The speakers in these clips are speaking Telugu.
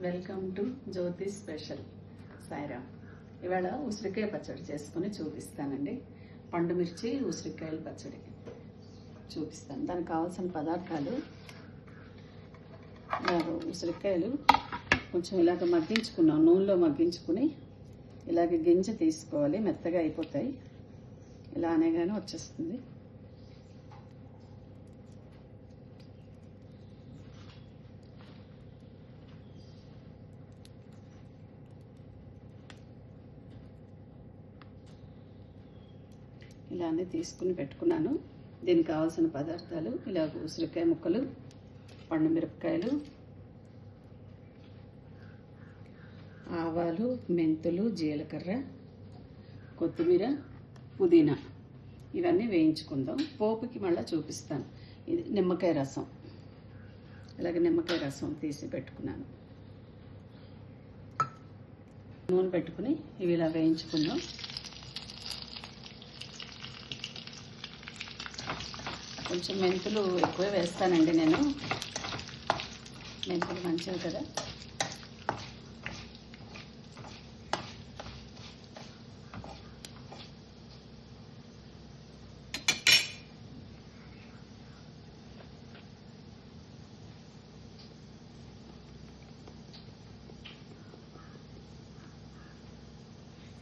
Welcome to Jyothi special. సాయిరా ఇవాళ ఉసిరికాయ పచ్చడి చేసుకుని చూపిస్తానండి. పండు మిర్చి ఉసిరికాయల పచ్చడి చూపిస్తాను. దానికి కావాల్సిన పదార్థాలు ఉసిరికాయలు కొంచెం ఇలాగ మగ్గించుకున్నాం నూనెలో మగ్గించుకుని ఇలాగ గింజ తీసుకోవాలి. మెత్తగా అయిపోతాయి. ఇలా అనేగానే వచ్చేస్తుంది. ఇలా అన్నీ తీసుకుని పెట్టుకున్నాను. దీనికి కావాల్సిన పదార్థాలు ఇలా ఉసిరికాయ ముక్కలు పండు మిరపకాయలు ఆవాలు మెంతులు జీలకర్ర కొత్తిమీర పుదీనా ఇవన్నీ వేయించుకుందాం. పోపుకి మళ్ళీ చూపిస్తాను. ఇది నిమ్మకాయ రసం. ఇలాగ నిమ్మకాయ రసం తీసి పెట్టుకున్నాను. నూనె పెట్టుకుని ఇవి ఇలా వేయించుకుందాం. కొంచెం మెంతులు ఎక్కువ వేస్తానండి నేను. మెంతులు మంచివి కదా.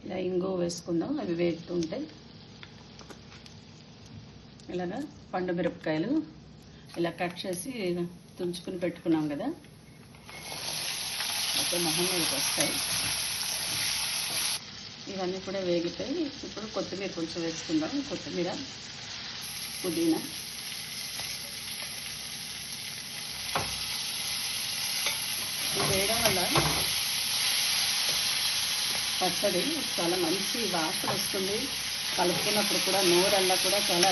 ఇలా ఇంగువ వేసుకుందాం. అవి వేగుతూ ఇలాగా పండు మిరపకాయలు ఇలా కట్ చేసి తుంచుకుని పెట్టుకున్నాం కదా. అయితే మొహం మీదకి వస్తాయి. ఇవన్నీ కూడా వేగిపోయి ఇప్పుడు కొత్తిమీర కొంచెం వేసుకుందాం. కొత్తిమీర పుదీనా. ఇది వేయడం వల్ల పచ్చడి చాలా మంచి వాసన వస్తుంది. కలుపుకున్నప్పుడు కూడా నోరల్లా కూడా చాలా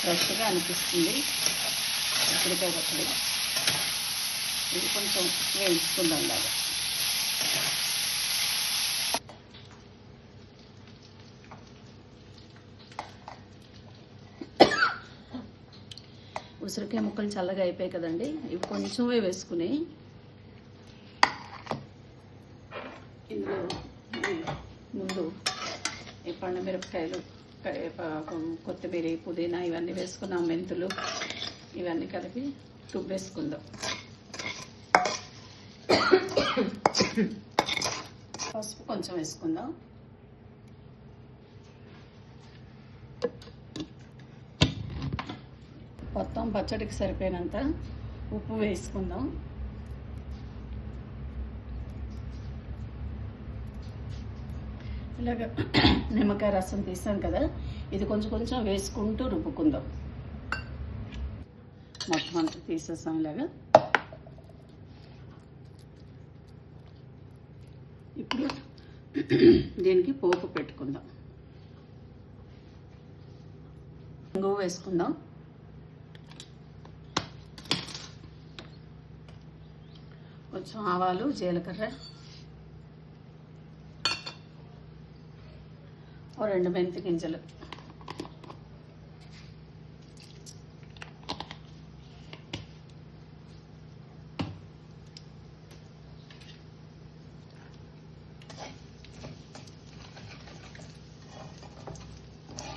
ఫ్రెష్గా అనిపిస్తుంది. ఉసిరికాయ పచ్చడి ఇది కొంచెం వేయించుకుందాం లాగా ఉసిరికాయ ముక్కలు చల్లగా అయిపోయాయి కదండి. ఇవి కొంచెమే వేసుకుని ఇందులో ముందు ఈ పండు మిరపకాయలు కొత్తిమీర పుదీనా ఇవన్నీ వేసుకున్నాం మెంతులు ఇవన్నీ కలిపి రుబ్బేసుకుందాం పసుపు కొంచెం వేసుకుందాం. మొత్తం పచ్చడికి సరిపోయినంత ఉప్పు వేసుకుందాం. ఇలాగ నిమ్మకాయ రసం తీసాం కదా ఇది కొంచెం కొంచెం వేసుకుంటూ రుబ్బుకుందాం. మొత్తం అంతా తీసేసాం ఇలాగా. ఇప్పుడు దీనికి పోపు పెట్టుకుందాం. ఇంగువ వేసుకుందాం. కొంచెం ఆవాలు జీలకర్ర ఓ రెండు మెంతి గింజలు.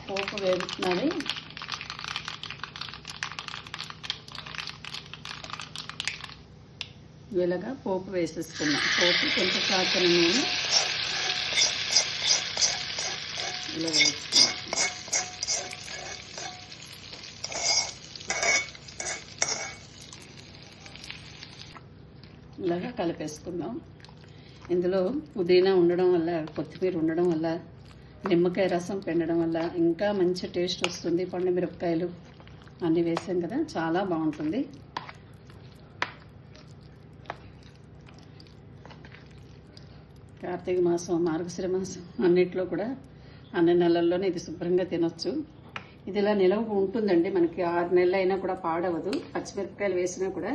పోపు వేగుతున్నది ఇలాగా పోపు వేసేసుకున్నాం. పోపు కొంచెం కాచిన నేను ఇలా ఇలాగా కలిపేసుకుందాం. ఇందులో పుదీనా ఉండడం వల్ల కొత్తిమీర ఉండడం వల్ల నిమ్మకాయ రసం పిండడం వల్ల ఇంకా మంచి టేస్ట్ వస్తుంది. పండు మిరపకాయలు అన్నీ వేసాం కదా చాలా బాగుంటుంది. కార్తీక మాసం మార్గశిర మాసం అన్నిట్లో కూడా అన్ని నెలల్లోనే ఇది శుభ్రంగా తినొచ్చు. ఇది ఇలా నిలవ ఉంటుందండి. మనకి ఆరు నెలలు అయినా కూడా పాడవదు. పచ్చిమిరపకాయలు వేసినా కూడా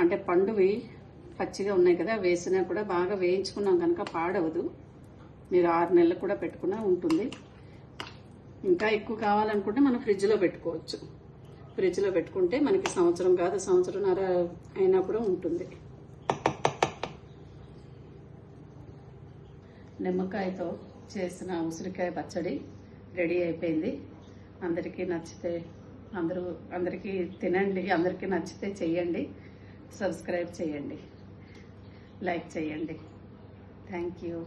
అంటే పండువి పచ్చిగా ఉన్నాయి కదా వేసినా కూడా బాగా వేయించుకున్నాం కనుక పాడవదు. మీరు ఆరు నెలలు కూడా పెట్టుకున్నా ఉంటుంది. ఇంకా ఎక్కువ కావాలనుకుంటే మనం ఫ్రిడ్జ్లో పెట్టుకోవచ్చు. ఫ్రిడ్జ్లో పెట్టుకుంటే మనకి సంవత్సరం కాదు సంవత్సరంన్నర అయినా కూడా ఉంటుంది. నిమ్మకాయతో చేసిన ఉసిరికాయ పచ్చడి రెడీ అయిపోయింది. అందరికీ నచ్చితే అందరూ అందరికీ తినండి అందరికీ నచ్చితే చేయండి సబ్స్క్రైబ్ చేయండి లైక్ చేయండి థ్యాంక్ యూ.